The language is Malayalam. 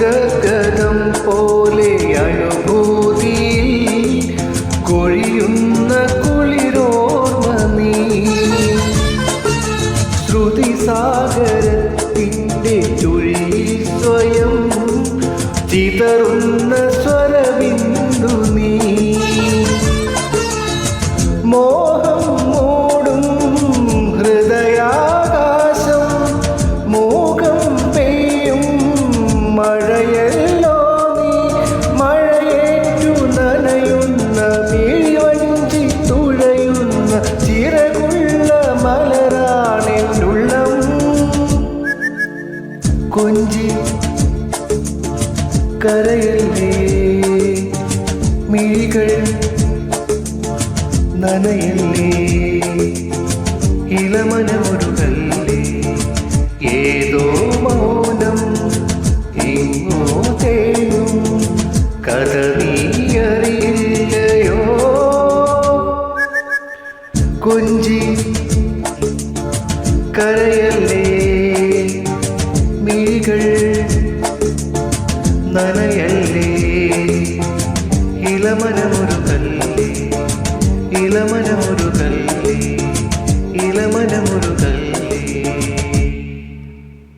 ഗഗനം പോലെ അനുഭൂതിയിൽ കൊഴിയുന്ന കുളിരോർമ്മ നീ. ശ്രുതി സാഗരത്തിന്റെ ചുഴിയിൽ സ്വയം ചിതറുന്ന കൊഞ്ചി കരയല്ലേ മിഴികൾ നനയല്ലേ ഇളമനമൊരുകല്ലേ? ഏതോ മൗനം എങ്ങോ തേനും കഥ നീ കൊഞ്ചി കരയല്ലേ? നനയല്ലേ? ഇളമനമൊരു കല്ലേ ഇളമനമൊരു